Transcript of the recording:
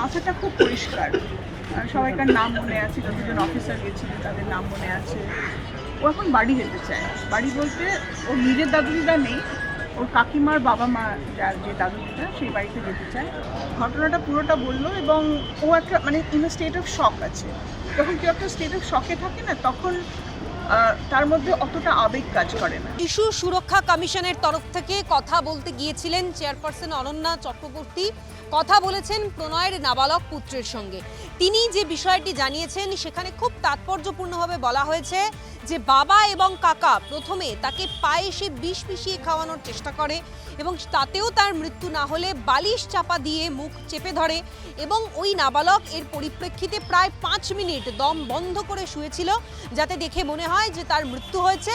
মাথাটা খুব পরিষ্কার। সবাইকার নাম মনে আছে, যতজন অফিসার গেছিলেন তাদের নাম মনে আছে। ও এখন বাড়ি যেতে চায়। বাড়ি বলতে ওর নিজের দাদু দিদা নেই, ওর কাকিমার বাবা মা যার যে দাদু দিদা সেই বাড়িতে যেতে চায়। ঘটনাটা পুরোটা বলল এবং ও একটা মানে ইন স্টেট অফ শক আছে। যখন কেউ একটা স্টেট অফ শকে থাকে না, তখন তার মধ্যে অতটা আবেগ কাজ করে না। শিশু সুরক্ষা কমিশনের তরফ থেকে কথা বলতে গিয়েছিলেন চেয়ারপারসন অনন্যা চক্রবর্তী। কথা বলেছেন প্রণয়ের নাবালক পুত্রের সঙ্গে। তিনি যে বিষয়টি জানিয়েছেন, সেখানে খুব তাৎপর্যপূর্ণভাবে বলা হয়েছে যে বাবা এবং কাকা প্রথমে তাকে পায়ে এসে বিষ মিশিয়ে খাওয়ানোর চেষ্টা করে এবং তাতেও তার মৃত্যু না হলে বালিশ চাপা দিয়ে মুখ চেপে ধরে এবং ওই নাবালক এর পরিপ্রেক্ষিতে প্রায় পাঁচ মিনিট দম বন্ধ করে শুয়েছিল যাতে দেখে মনে হয় যে তার মৃত্যু হয়েছে।